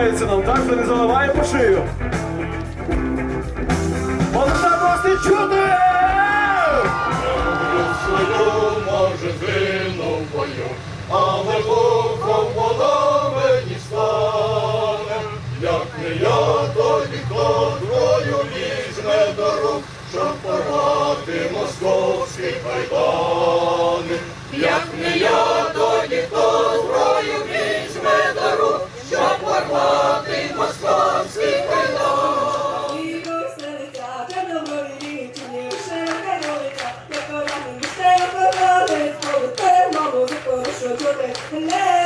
Посміхається нам, так що не заливає по шию. Вас не чути! може, згину в але Богом воно мені стане, як не я, то ніхто зброю візьме до рук, щоб порвати московські кайдани. 저절에 할래